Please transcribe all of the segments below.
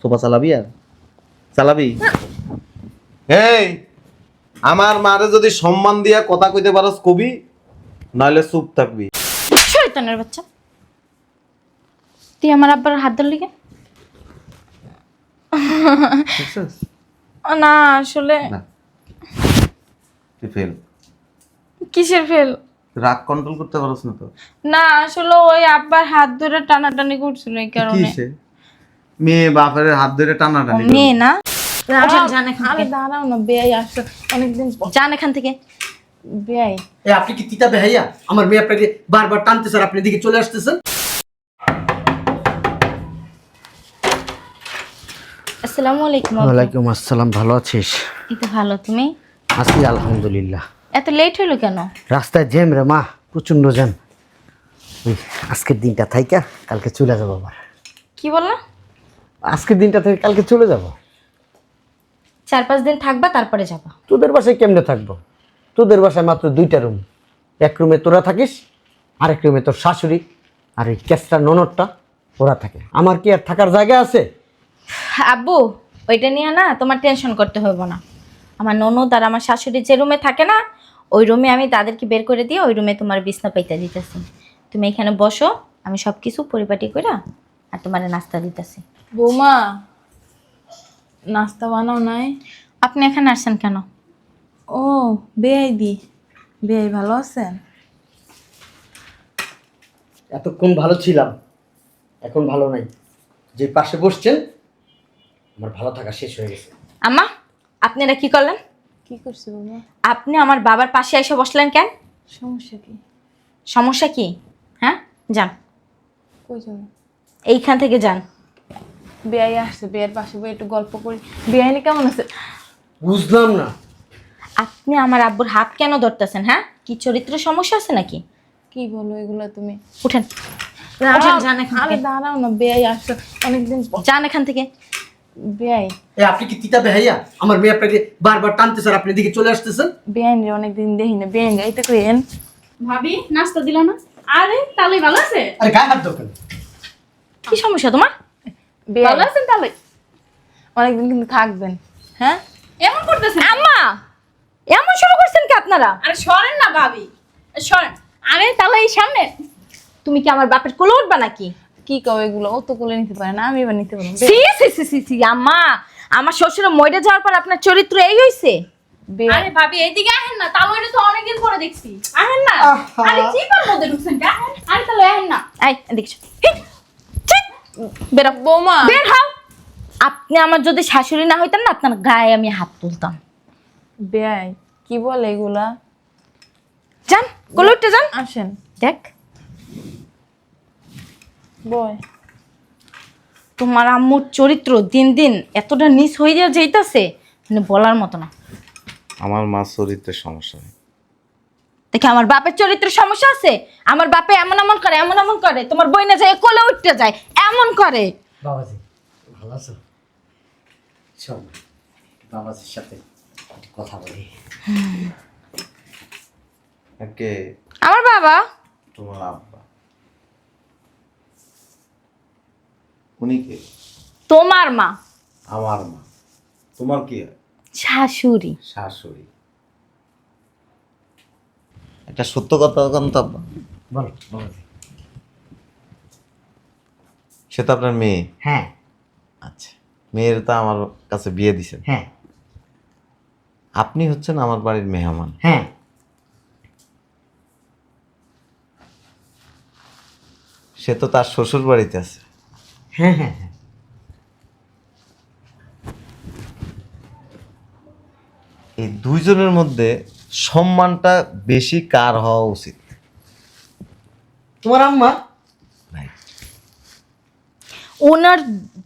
Sofa চালাবি আর চালাবি এই আমার মারে যদি সম্মান দিয়া কথা কইতে পারস কবি নাহলে চুপ থাকবি। শয়তানের বাচ্চা। তুই আমার আব্বার হাত ধরলি কেন? দেখছিস? না আসলে ফেল কিসের ফেল রাগ কন্ট্রোল করতে পারস না তো? না আসলে ওই আব্বার হাত ধরে টানাটানি করছিল এই কারণে। কিসে? মেয়ে বাপের হাত ধরে টানা ও টানি মেয়ে না আরে দাঁড়াও না বেয়াই আসছে অনেকদিন যান এখান থেকে। বেয়াই। এ আপনি কি তিতা বেহাইয়া? আমার মেয়ে আপনাকে বারবার টানতেছেন আপনি এদিকে চলে আসতেছেন? আসসালামু আলাইকুম ওয়ালাইকুম আসসালাম ভালো আছিস? এই তো ভালো তুমি? আছি আলহামদুলিল্লাহ। এত লেট হলো কেন? রাস্তায় জ্যাম রে মা প্রচণ্ড জ্যাম। ওই আজকের দিনটা থাইকা কালকে চলে যাব আবার। কি বললা? আজকের দিনটা থেকে কালকে চলে যাব। চার পাঁচ দিন থাকবা তারপরে যাবা। তোদের বাসায় কেমনে থাকব? তোদের বাসায় মাত্র দুইটা রুম এক রুমে তোরা থাকিস আরেক রুমে তোর শাশুড়ি আর এই ক্যাসটা ননদটা ওরা থাকে। আমার কি আর থাকার জায়গা আছে? আব্বু ওইটা নিয়ে না তোমার টেনশন করতে হবে না। আমার ননদ আর আমার শাশুড়ি যে রুমে থাকে না ওই রুমে আমি তাদেরকে বের করে দিয়ে ওই রুমে তোমার বিছনা পাইতে দিতেছি। তুমি এখানে বসো আমি সব কিছু পরিপাটি করে আর তোমার নাস্তা দিতেছি। বৌমা নাস্তা বানাও নাই? আপনি এখানে আসছেন কেন? ও বেয়াই দি বেয়াই ভালো আছেন? এতক্ষণ ভালো ছিলাম এখন ভালো নাই। যে পাশে বসছেন আমার ভালো থাকা শেষ হয়ে গেছে। আম্মা আপনারা কি করলেন? কি করছে বৌমা আপনি আমার বাবার পাশে এসে বসলেন কেন? সমস্যা কি? সমস্যা কি? হ্যাঁ? যান। এইখান থেকে যান। বেয়াই আসছে বেয়ের পাশে বই একটু গল্প করি। বেআইনি কেমন আছে? বুঝলাম না। আপনি আমার আব্বুর হাত কেন ধরতেছেন হ্যাঁ? কি চরিত্র সমস্যা আছে নাকি? কি বলো এগুলো তুমি? উঠেন। উঠেন, যান এখান আরে থেকে। দাঁড়াও না বেয়াই আসছে। অনেকদিন পর। যান এখান থেকে। বেয়াই এ আপনি কি তিতা বেহাইয়া আমার মেয়ে আপনাকে বারবার টানতেছেন আপনি এদিকে চলে আসতেছেন। বেআইন রে অনেকদিন দেখি না। বেআইন গাইতে কইেন ভাবি নাস্তা দিল না? আরে তাহলে ভালো আছে? আরে গায়ে হাত দোকান কি সমস্যা তোমার? ভালো আছেন তাহলে অনেকদিন কিন্তু থাকবেন হ্যাঁ? এমন করতেছেন আম্মা এমন শুরু করছেন কি আপনারা? আরে সরেন না ভাবি। সরেন। আরে তাহলে এই সামনে তুমি কি আমার বাপের কোলে উঠবা নাকি? কি কও এগুলো? ও তো কোলে নিতে পারে না আমি এবার নিতে পারব। সি সি সি সি সি আম্মা আমার শ্বশুর মরে যাওয়ার পর আপনার চরিত্র এই হইছে? আরে ভাবি এইদিকে আহেন না তো অনেকদিন পরে দেখছি। আহেন না? আরে চিপার মধ্যে ঢুকছেন আরে তাহলে আহেন না। এই এদিকে এসো। হিট, ছিট, বেরো। বৌমা। বের হও। আপনি আমার যদি শাশুড়ি না হইতেন না আপনার গায়ে আমি হাত তুলতাম। বেয়াই কি বলে এগুলা? যান কোলে উঠতে যান। আসেন। দেখ। বয়। তোমার আম্মুর চরিত্র দিন দিন এতটা নিচ হয়ে যাওয়া যাইতাছে মানে বলার মতো না। আমার মা চরিত্রের সমস্যা নেই। দেখে আমার বাপের চরিত্রের সমস্যা আছে? আমার বাপে এমন এমন করে এমন এমন করে তোমার বই না যায় কোলে উঠতে যায় এমন করে। বাবাজি ভালো আছো? চল বাবাজির সাথে একটু কথা বলি। কে? আমার বাবা? তোমার আব্বা। উনি কে? তোমার মা। আমার মা। তোমার কি? শাশুড়ি। শাশুড়ি। একটা সত্য কথা বলো সে তো আপনার মেয়ে? হ্যাঁ। আচ্ছা মেয়ের তো আমার কাছে বিয়ে দিছেন। হ্যাঁ। আপনি হচ্ছেন আমার বাড়ির মেহমান। হ্যাঁ। সে তো তার শ্বশুর বাড়িতে আছে। হ্যাঁ হ্যাঁ হ্যাঁ। এই দুইজনের মধ্যে সম্মানটা বেশি কার হওয়া উচিত? তোমার আম্মা? ওনার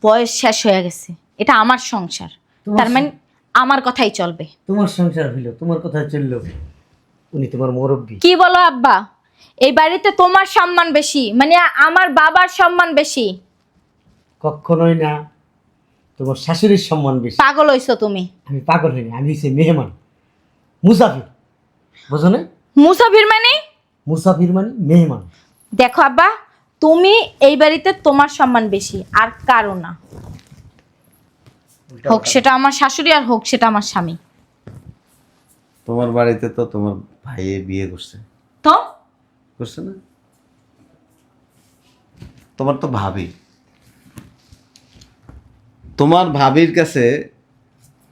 বয়স শেষ হয়ে গেছে। এটা আমার সংসার। তার মানে আমার কথাই চলবে। তোমার সংসার হইল তোমার কথা চলল। উনি তোমার মুরব্বী। কি বলো আব্বা? এই বাড়িতে তোমার সম্মান বেশি মানে আমার বাবার সম্মান বেশি। কখনোই না। তোমার শাশুড়ির সম্মান বেশি। পাগল হইছো তুমি। আমি পাগল হইনি আমি হচ্ছে মেহমান। মুসাফির। বোঝো না? মুসাফির মানে? মুসাফির মানে মেহমান। দেখো আব্বা তুমি এই বাড়িতে তোমার সম্মান বেশি আর কারও না। হোক সেটা আমার শাশুড়ি আর হোক সেটা আমার স্বামী। তোমার বাড়িতে তো তোমার ভাইয়ে বিয়ে করছে। তো? করছে না? তোমার তো ভাবি। তোমার ভাবির কাছে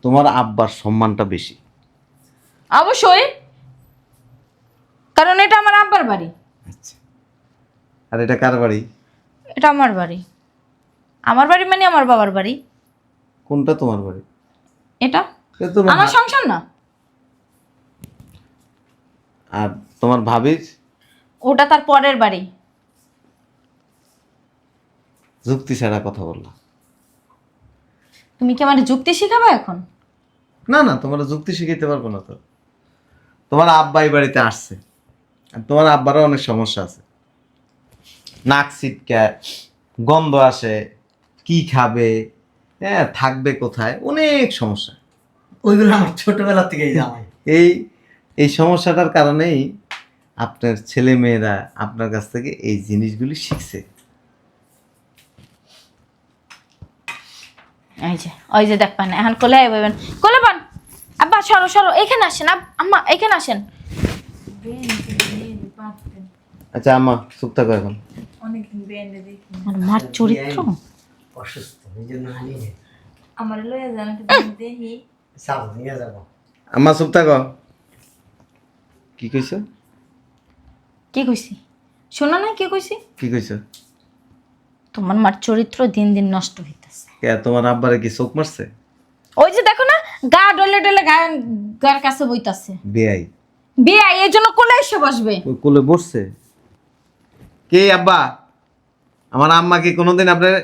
তোমার আব্বার সম্মানটা বেশি। অবশ্যই। কারণ এটা আমার আব্বার বাড়ি। আচ্ছা। আর এটা কার বাড়ি? এটা আমার বাড়ি। আমার বাড়ি মানে আমার বাবার বাড়ি। কোনটা তোমার বাড়ি? এটা? এটা তোমার আমার ভা- সংসার না। আর তোমার ভাবির? ওটা তার পরের বাড়ি। যুক্তি ছাড়া কথা বললা। তুমি কি আমার যুক্তি শিখাবে এখন? না না তোমার যুক্তি শিখাইতে পারব না তো। তোমার আব্বা এই বাড়িতে আসছে। আর তোমার আব্বারও অনেক সমস্যা আছে। নাক ছিটকায় গন্ধ আসে কি খাবে হ্যাঁ থাকবে কোথায় অনেক সমস্যা। ওইগুলো আমার ছোটবেলা থেকেই জামাই এই এই সমস্যাটার কারণেই আপনার ছেলে মেয়েরা আপনার কাছ থেকে এই জিনিসগুলি শিখছে। এই যে ওই যে দেখ পান এখন কোলে আইবেন কোলে পান। আব্বা সরো সরো এখানে আসেন আব- আম্মা এখানে আসেন। আচ্ছা আম্মা চুপ থাকো এখন। অনেকদিন বেঁধে দেখি। আর মার চরিত্র? অসুস্থ এই জন্য আনি আমার লইয়া জানো দেখি। যাব নিয়ে যাব। আম্মা চুপ থাকো। কি কইছো? কি কইছি? শোনো না কি কইছি? কি কইছো? তোমার মার চরিত্র দিন দিন নষ্ট হইতেছে। কে তোমার আব্বারে কি চোখ মারছে? ওই যে দেখো না গা ডলে ডলে গা গার কাছে বইতাছে। বেআই বিয়ে এই জন্য কোলে এসে বসবে। ওই কোলে বসছে? কে আব্বা? আমার আম্মা কি কোনোদিন আপনার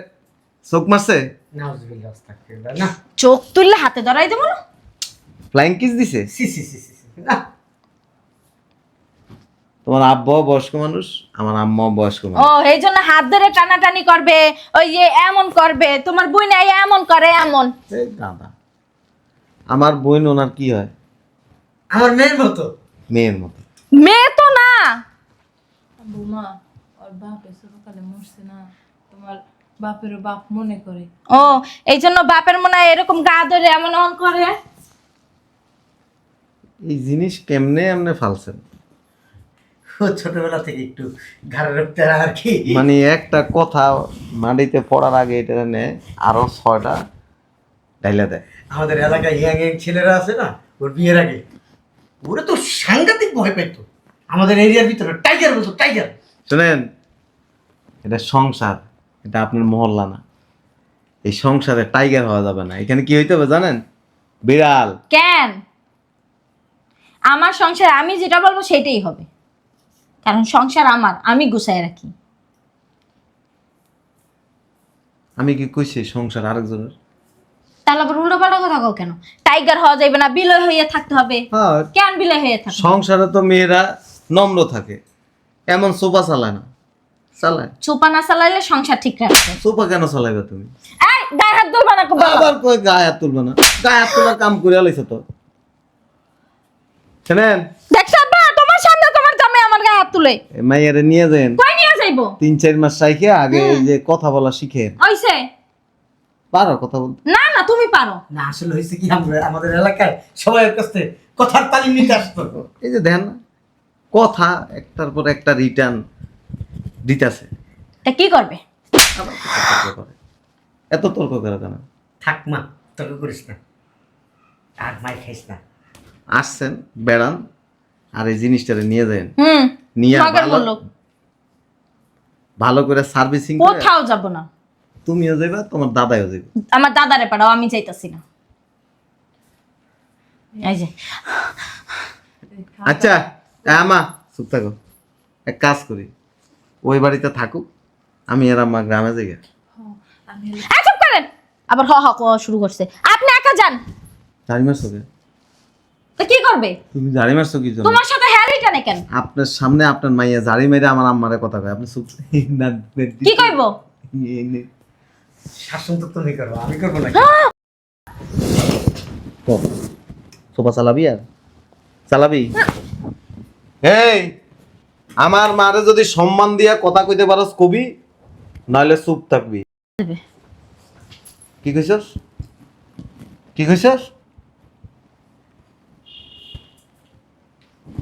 চোখ মারছে? নাউজুবিল্লাহ আস্তাগফিরুল্লাহ না। চোখ তুললে হাতে ধরাই দেবো না? ফ্লাইং কিস দিছে? সি সি সি সি, না। তোমার আব্বাও বয়স্ক মানুষ আমার আম্মাও বয়স্ক ও এই জন্য হাত ধরে টানাটানি করবে ওই যে এমন করবে তোমার বই নাই এমন করে এমন। এই দাদা আমার বোন ওনার কি হয়? আমার মেয়ের মতো। মেয়ের মতো। মেয়ে তো না। বৌমা ওর বাপে ছোটকালে মরছে না তোমার বাপেরও বাপ মনে করে। ও এই জন্য বাপের মনে হয় এরকম গা ধরে এমন এমন করে। এই জিনিস কেমনে এমনে ফালছেন? ছোটবেলা থেকে একটু ঘাড়ে রাখতে আর কি। মানে একটা কথা মাটিতে পড়ার আগে এটা নে আরও ছয়টা ডাইলা দেয়। আমাদের এলাকায় ইয়াং ইয়াং ছেলেরা আছে না ওর বিয়ের আগে। ওরা তো সাংঘাতিক ভয় পেত আমাদের এরিয়ার ভিতরে টাইগার বলতো টাইগার। শোনেন এটা সংসার এটা আপনার মহল্লা না। এই সংসারে টাইগার হওয়া যাবে না। এখানে কি হইতে হবে জানেন? বিড়াল। কেন? আমার সংসার আমি যেটা বলব সেটাই হবে। কারণ সংসার আমার আমি গুছাই রাখি। আমি কি কইছি সংসার আরেকজনের? তাহলে আবার উল্টো পাল্টা কথা কও কেন? টাইগার হওয়া যাবে না বিলয় হইয়া থাকতে হবে। হ্যাঁ কেন বিলয় হইয়া থাকবে? সংসারে তো মেয়েরা নম্র থাকে এমন সোফা চালায় না। চালায়। চোপা না চালাইলে সংসার ঠিক রাখবে সোফা কেন চালাইবে তুমি? এই গায়ে হাত ধরবা না। আবার কই গায়ে হাত তুলবে না? গায়ে হাত তোলার কাম করে লাইছে তো। শোনেন? দেখছ আব্বা তোমার সামনে তোমার জামাই আমার গায়ে হাত তুলে। মাইয়ারে নিয়ে যান কই নিয়ে যাইবো? তিন চার মাস সাইকে আগে এই যে কথা বলা শিখেন। ওইসে পারো কথা বলতে না না তুমি পারো। না আসলে হয়েছে কি আমরা আমাদের এলাকায় সবাই কথার তালিম নিতে আসতো। এই যে দেন কথা একটার পর একটা রিটার্ন দিতেছে। তা কি করবে। এত তর্ক করে কেন? থাক মা তর্ক করিস না। আর মাই খাইস না। আসছেন বেড়ান আর এই জিনিসটারে নিয়ে যান হুম। নিয়ে মগের ভালো। ভালো করে সার্ভিসিং করে কোথাও যাব না। তুমিও যাইবা তোমার দাদাও যাইবে। আমার দাদারে পাঠাও আমি চাইতাছি না। এই যে। আচ্ছা আমা চুপ থাকো। এক কাজ করি ওই বাড়িতে থাকুক আমি আর আমার গ্রামে যাই। চুপ করেন। আবার হ হ শুরু করছে। আপনি একা যান। জানি মারছো কে কি করবে? তুমি জানি মারছো কি তোমার সাথে টানে কেন? আপনার সামনে আপনার মাইয়া জারি মেরে আমার আম্মারে কথা কয়। আপনি চুপ না কি কইব? শাসন তো তুমি করব আমি করব না কর। সোফা চালাবি আর? চালাবি? এই আমার মারে যদি সম্মান দিয়া কথা কইতে পারস কবি নইলে চুপ থাকবি। কি কইছস? কি কইছস?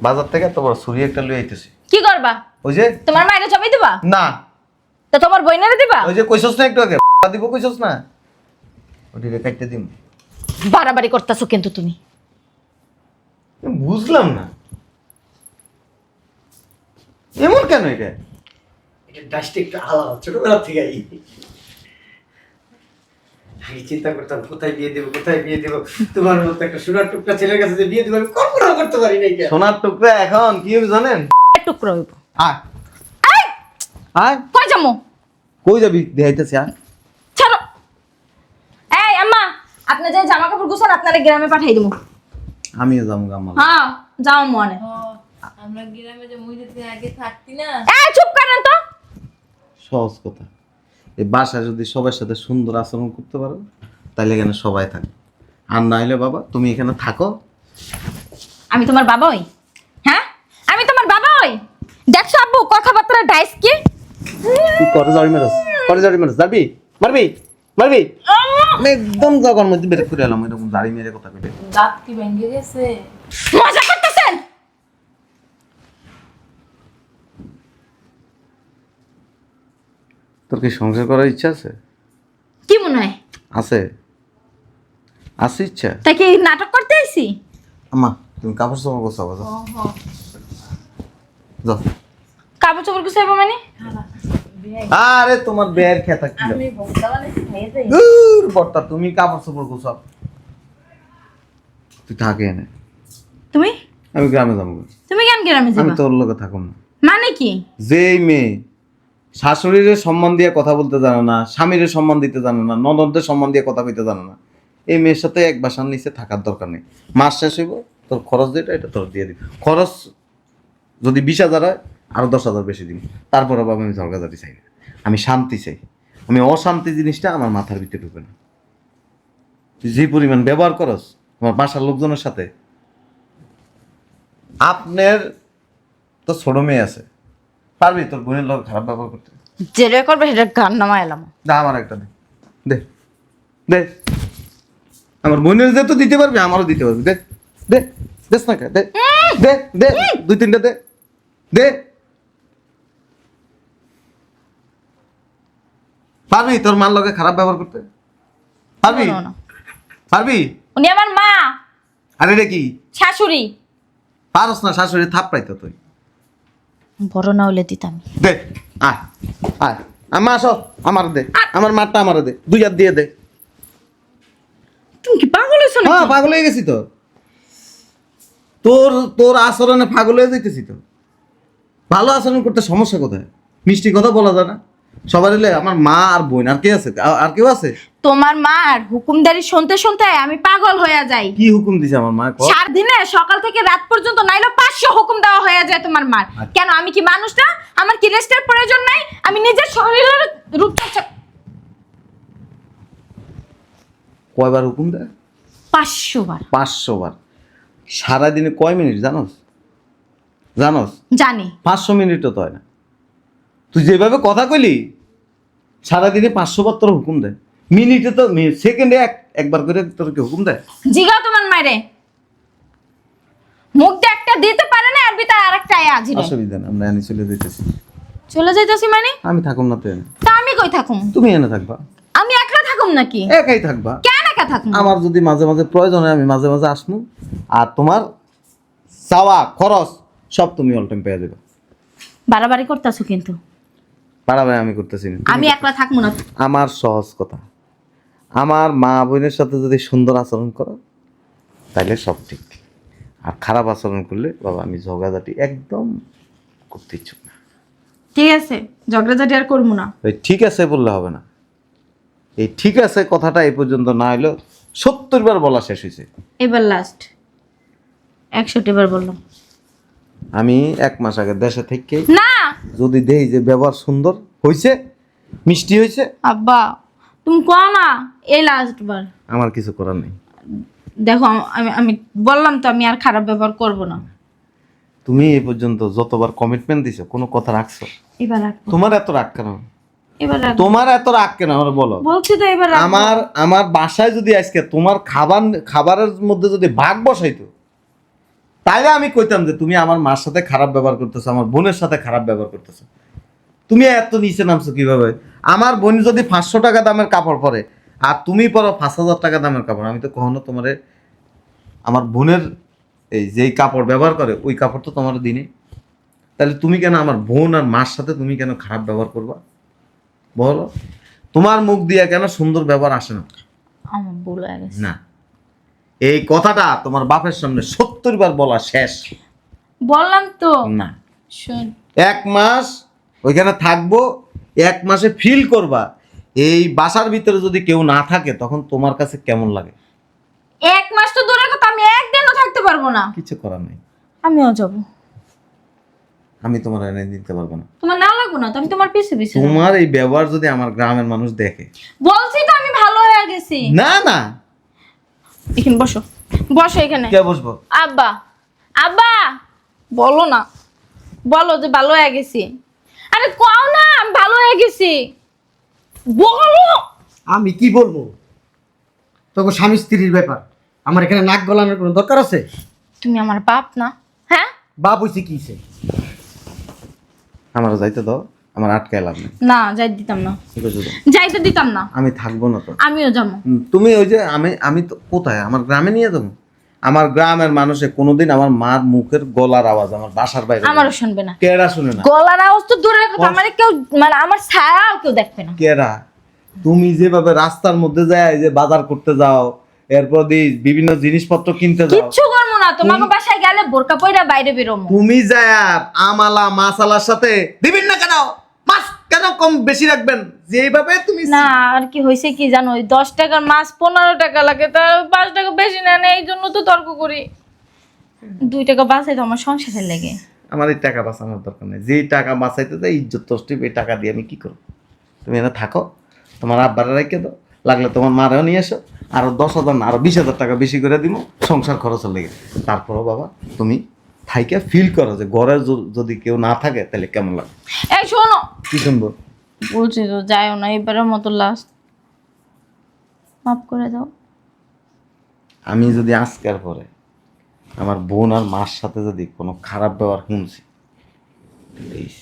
বাজার থেকে তোমার ছুরি একটা লই আইতেছি। কি করবা? ওই যে তোমার মায়ের জমি দিবা? না। তো তোমার বইনেরে দিবা? ওই যে কইছস না একটু আগে দিব কইছস না? ওটিরে কাটতে দিম। বাড়াবাড়ি করতেছো কিন্তু তুমি। বুঝলাম না। এমন কেন এটা? এটা ডাস্টে একটু আলাদা ছোটবেলা থেকে আমি চিন্তা করতাম কোথায় বিয়ে দেবো কোথায় বিয়ে দেবো? তোমার মতো একটা সোনার টুকটা ছেলের কাছে বিয়ে দেবো আমি কল্পনা করতে পারি নাই কেন? সোনার টুকরা এখন কি হবে জানেন? টুকরো হইব। আয়। আয়! কই যামু কই যাবি? দেখাইতেছি আয়। ছাড়ো। এই আম্মা আপনি যে জামা কাপড় গুছান আপনারা গ্রামে পাঠাই দেবো। আমিও যাব হ্যাঁ যাও মনে আমরা গ্রামে যে মুই যদি আগে থাকতি না? এই চুপ করেন তো। সহজ কথা। এই বাসায় যদি সবার সাথে সুন্দর আচরণ করতে পারো তাহলে এখানে সবাই থাকবে আর না হলে বাবা তুমি এখানে থাকো। আমি তোমার বাবা হই হ্যাঁ? আমি তোমার বাবা হই দেখছ আব্বু কথাবার্তা ডাইস কি? তুই করে জারি মেরাস করে জারি মেরাস যাবি মারবি? মারবি? আমি একদম জগর মধ্যে বের করে এলাম এরকম জারি মেরে কথা কইতে। দাঁত কি ভেঙে গেছে। মজা করতেছেন? তোর কি সংসার করার ইচ্ছা আছে? কি মনে হয়? আছে। আছে ইচ্ছা? তাই কি নাটক করতে আইছি? আমা তুমি কাপড় চাপড় গোছাবো যাও যাও। কাপড় চোপড় গুছাইবো মানে? আরে তোমার বের খেতা কি দূর বর্তা তুমি কাপড় চোপড় গোছাও। তুই থাকে এনে তুমি? আমি গ্রামে যাব। তুমি কেন গ্রামে আমি তোর লোকে থাকুন না। মানে কি? যেই মেয়ে শাশুড়ির সম্মান দিয়ে কথা বলতে জানে না স্বামীর সম্মান দিতে জানে না ননদদের সম্মান দিয়ে কথা কইতে জানে না এই মেয়ের সাথে এক বাসার নিচে থাকার দরকার নেই। মাস শেষ হইব তোর খরচ যেটা এটা তোর দিয়ে দিবি। খরচ যদি বিশ হাজার হয় আরও দশ হাজার বেশি দিবি। তারপর বাবা আমি ঝগড়াঝাটি চাই না। আমি শান্তি চাই। আমি অশান্তি জিনিসটা আমার মাথার ভিতরে ঢুকে না। যে পরিমাণ ব্যবহার করস তোমার বাসার লোকজনের সাথে আপনার তো ছোট মেয়ে আছে। পারবি তোর বোনের লোক খারাপ ব্যবহার করতে? জেরে করবে সেটা গান নামা এলাম। দা আমার একটা দে। দে। দে। আমার বোনের যে তো দিতে পারবি আমারও দিতে পারবি। দে দে দেস না দে। দে দে। দুই তিনটা দে। দে। পারবি তোর মার লগে খারাপ ব্যবহার করতে? পারবি। পারবি? উনি আমার মা। আরে রে কি? শাশুড়ি। পারস না শাশুড়ি থাপ পাইতো তুই। বড় না হলে দিতাম। দে আয় আয়। আমার আসো আমার দে আমার মারটা আমার দে। দুই হাত দিয়ে দে। তুমি কি পাগল হয়েছো না হ্যাঁ পাগল হয়ে গেছি তো। তোর তোর আচরণে পাগল হয়ে যাইতেছি তো। ভালো আচরণ করতে সমস্যা কোথায়? মিষ্টি কথা বলা যায় না। সবার এলে আমার মা আর বোন আর কে আছে? আর- আর কেউ আছে? তোমার মার হুকুমদারি শুনতে শুনতে আমি পাগল হয়ে যাই। কি হুকুম দিছে আমার মা? চার দিনে সকাল থেকে রাত পর্যন্ত নাইলে পাঁচশো হুকুম দেওয়া হয়ে যায় তোমার মার। কেন আমি কি মানুষ না? আমার কি রেস্টের প্রয়োজন নাই? আমি নিজের শরীরের রূপচর্চা কয়বার হুকুম দেয়? পাঁচশো বার। পাঁচশো বার। সারাদিনে কয় মিনিট জানোস? জানোস? জানি। পাঁচশো মিনিটও তো হয় না। তুই যেভাবে কথা কইলি সারাদিনে পাঁচশো বার তোর হুকুম দেয়। মিনিটে তো সেকেন্ডে এক একবার করে তোর কি হুকুম দেয়। জিগাও তোমার মায়েরে। মুখ দিয়ে একটা দিতে পারে না আর ভিতরে আরেকটা আজিরে অসুবিধা না আমরা এনে চলে যাইতেছি। চলে যাইতেছি মানে? আমি থাকুম না তো এনে। তা আমি কই থাকুম? তুমি এনে থাকবা। আমি একলা থাকুম নাকি? একাই থাকবা। একা থাকুম আমার যদি মাঝে মাঝে প্রয়োজন হয় আমি মাঝে মাঝে আসমু আর তোমার চাওয়া খরচ সব তুমি অল টাইম পেয়ে দেবে বাড়াবাড়ি করতেছো কিন্তু। পারাবে আমি করতেছি না। আমি একলা থাকব না। আমার সহজ কথা। আমার মা বোনের সাথে যদি সুন্দর আচরণ করো তাহলে সব ঠিক। আর খারাপ আচরণ করলে বাবা আমি ঝগড়াঝাটি একদম করতে ইচ্ছুক না। ঠিক আছে ঝগড়াঝাটি আর করব না। ঠিক আছে বললে হবে না। এই ঠিক আছে কথাটা এই পর্যন্ত না হলেও সত্তর বার বলা শেষ হয়েছে এবার লাস্ট একষট্টি বার বললাম। আমি এক মাস আগে দেশে থেকে না! যদি দেই যে ব্যবহার সুন্দর হয়েছে মিষ্টি হয়েছে আব্বা তুমি কও না এই লাস্ট বার। আমার কিছু করার নেই। দেখো আমি আমি বললাম তো আমি আর খারাপ ব্যবহার করব না। তুমি এই পর্যন্ত যতবার কমিটমেন্ট দিছো কোনো কথা রাখছো? এবার তোমার এত রাগ কেন? তোমার এত রাগ কেন? আমার বলো। বলছি তো এবার আমার আমার বাসায় যদি আজকে তোমার খাবার খাবারের মধ্যে যদি ভাগ বসাইতো তাইলে আমি কইতাম যে তুমি আমার মার সাথে খারাপ ব্যবহার করতেছো আমার বোনের সাথে খারাপ ব্যবহার করতেছো। তুমি এত নিচে নামছো কীভাবে? আমার বোন যদি পাঁচশো টাকা দামের কাপড় পরে আর তুমি পরো পাঁচ হাজার টাকা দামের কাপড় আমি তো কখনো তোমারে আমার বোনের এই যেই কাপড় ব্যবহার করে ওই কাপড় তো তোমার দিনে। তাহলে তুমি কেন আমার বোন আর মার সাথে তুমি কেন খারাপ ব্যবহার করবা? বলো। তোমার মুখ দিয়ে কেন সুন্দর ব্যবহার আসে না? আমার ভুল হয়ে গেছে। না। এই কথাটা তোমার বাপের সামনে সত্তর বার বলা শেষ। বললাম তো। না। শোন। এক মাস ওইখানে থাকব এক মাসে ফিল করবা। এই বাসার ভিতরে যদি কেউ না থাকে তখন তোমার কাছে কেমন লাগে? এক মাস তো দূরের কথা আমি একদিনও থাকতে পারব না। কিছু করার নেই। আমিও যাব। আমি তোমার এনে দিতে পারব না। তোমার না লাগবো না তো? আমি তোমার পিছে পিছে যাব। তোমার এই ব্যবহার যদি আমার গ্রামের মানুষ দেখে। বলছি তো আমি ভালো হয়ে গেছি। না না। এখানে বসো। বসো এখানে। কে বসবো? আব্বা। আব্বা! বলো না। বলো যে ভালো হয়ে গেছি। আরে কও না আমি ভালো হয়ে গেছি। বলো। আমি কি বলব? তোকে স্বামী স্ত্রীর ব্যাপার। আমার এখানে নাক গলানোর কোনো দরকার আছে? তুমি আমার বাপ না। হ্যাঁ? বাপ হইছে কি হইছে? আমার যাইতে দাও আমার আটকায় লাভ নেই। না যাই দিতাম না। যাইতে দিতাম না। আমি থাকব না তো। আমিও যাব। তুমি ওই যে আমি আমি তো কোথায়? আমার গ্রামে নিয়ে যাব? আমার গ্রামের মানুষে কোনোদিন আমার মার মুখের গলার আওয়াজ আমার বাসার বাইরে আমারও শুনবে না। কেডা শুনে না? গলার আওয়াজ তো দূরের কথা মানে কেউ মানে আমার ছায়াও কেউ দেখবে না। কেডা? তুমি যেভাবে রাস্তার মধ্যে যায় যে বাজার করতে যাও এরপর দিয়ে বিভিন্ন জিনিসপত্র কিনতে যাও। করব না তোমাকে বাসায় গেলে বোরকা পইরা বাইরে বেরোমো। তুমি যায় আমালা মাসালার সাথে দিবেন না কেন? মাছ কেন কম বেশি রাখবেন? যেভাবে তুমি না আর কি হয়েছে কি জানো ওই দশ টাকার মাছ পনেরো টাকা লাগে তার পাঁচ টাকা বেশি নেন এই জন্য তো তর্ক করি। দুই টাকা বাঁচাই তো আমার সংসারের লেগে। আমার এই টাকা বাঁচানোর দরকার নেই। যেই টাকা বাঁচাইতে যায় ইজ্জত তষ্টিপ এই টাকা দিয়ে আমি কি করব? তুমি এনে থাকো তোমার আব্বারে রেখে দাও। লাগলে তোমার মারেও নিয়ে এসো। আরও দশ হাজার না আরও বিশ হাজার টাকা বেশি করে দিব সংসার খরচের লেগে। তারপরও বাবা তুমি থাইকে ফিল করো যে ঘরে যদি কেউ না থাকে তাহলে কেমন লাগে? এই শোনো। কি শুনব? বলছি তো যাইও না এবারের মতো লাস্ট মাফ করে দাও। আমি যদি আজকের পরে আমার বোন আর মার সাথে যদি কোনো খারাপ ব্যবহার শুনছি ইস।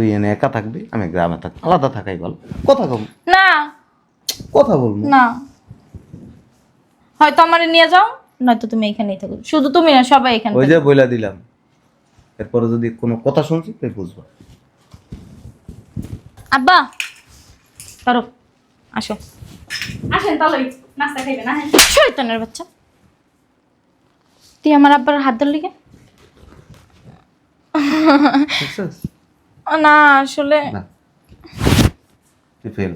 তুই এনে একা থাকবি আমি গ্রামে থাকব আলাদা থাকাই বল কথা কম। না। কথা বলব না। হয়তো আমারে নিয়ে যাও নয়তো তুমি এখানেই থাকো। শুধু তুমি না সবাই এখানে ওই যে বইলা দিলাম। এরপরে যদি কোনো কথা শুনছি তুই বুঝব। আব্বা! করো আসো। আসেন তাহলে নাস্তা খাইবেন আসেন। শয়তানের বাচ্চা। তুই আমার আব্বার হাত ধরলি কে দেখছিস? না আসলে না। তুই ফেল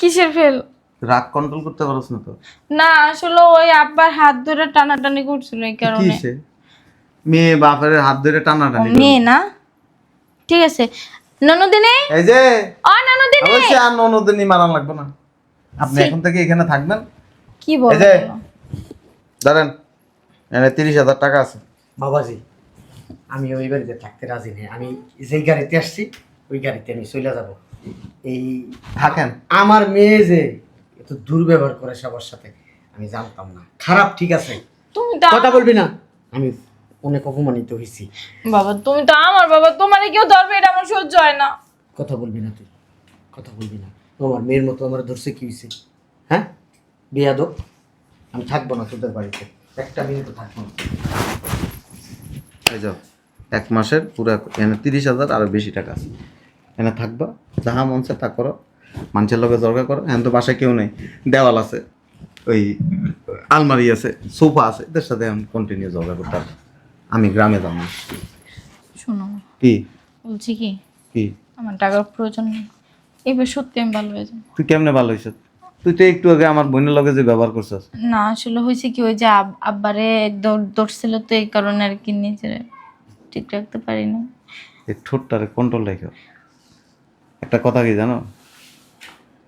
কিসের ফেল রাগ কন্ট্রোল করতে পারছ না তো। না আসলে ওই আব্বার হাত ধরে টানাটানি করছিল এই কারণে। কিসে? মেয়ে বাপের হাত ধরে টানা ও, টানি মেয়ে না? ঠিক আছে। ননদিনী? এই যে। ও ননদিনী! অবশ্যই আর ননদিনী মারান লাগবে না। আপনি এখন থেকে এখানে থাকবেন। কি এই বলব? যে ধরেন এখানে তিরিশ হাজার টাকা আছে। বাবাজি আমি ওই বাড়িতে থাকতে রাজি নেই। আমি যেই গাড়িতে আসছি ওই গাড়িতে আমি চলে যাব। এই থাকেন? আমার মেয়ে যে এত দুর্ব্যবহার করে সবার সাথে আমি জানতাম না। খারাপ ঠিক আছে। তুমি তো কথা বলবি না। আমি অনেক অপমানিত হয়েছি বাবা তুমি তো আমার বাবা তোমারে কেউ ধরবে এটা আমার সহ্য হয় না। কথা বলবি না তুই। কথা বলবি না। ও আমার মেয়ের মতো আমার ধরছে কি হয়েছে হ্যাঁ? বিয়া দো আমি থাকব না তোদের বাড়িতে। একটা মিনিটও থাকব না। এই যাও। এক মাসের পুরো এখানে তিরিশ হাজার আরও বেশি টাকা আছে। এখানে থাকবা যাহা মন তা করো। মানুষের লগে দরকার করো। এখন তো বাসায় কেউ নেই। দেওয়াল আছে ওই আলমারি আছে সোফা আছে এদের সাথে আমি কন্টিনিউ ঝগড়া করতে। আমি গ্রামে যাব না। শোনো কি? বলছি কি? কি? আমার টাকার প্রয়োজন এবার সত্যি আমি ভালো হয়ে যাব। তুই কেমনে ভালো হইছ? তুই তো একটু আগে আমার বোনের লগে যে ব্যবহার করছিস। না আসলে হয়েছে কি ওই যে আব- আব্বারে দৌড় দৌড়ছিল তো এই কারণে আর কি নিজের ঠিক রাখতে পারিনি এই ঠোঁটটারে কন্ট্রোল রেখো একটা কথা কি জানো?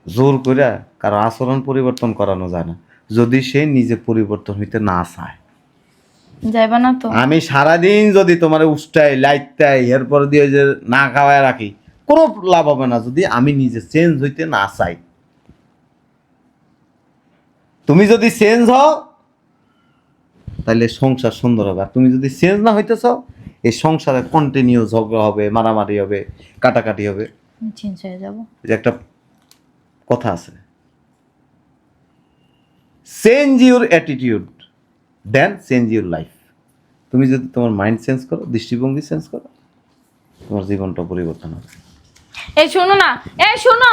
জোর করে কারও আচরণ পরিবর্তন করানো যায় না। যদি সে নিজে পরিবর্তন হইতে না চায়। যাইবা না তো। আমি সারাদিন যদি তোমার উষ্টাই লাইটটাই এরপর দিয়ে যে না খাওয়ায় রাখি কোনো লাভ হবে না যদি আমি নিজে চেঞ্জ হইতে না চাই। তুমি যদি চেঞ্জ হও তাহলে সংসার সুন্দর হবে। আর তুমি যদি চেঞ্জ না হইতেছ এই সংসারে কন্টিনিউ ঝগড়া হবে মারামারি হবে কাটাকাটি হবে। চেঞ্জ হয়ে যাব। যে একটা কথা আছে। Change your attitude then change your life তুমি যদি তোমার মাইন্ড চেঞ্জ করো দৃষ্টিভঙ্গি চেঞ্জ করো তোমার জীবনটা পরিবর্তন হবে। এই শোনো না এই শোনো!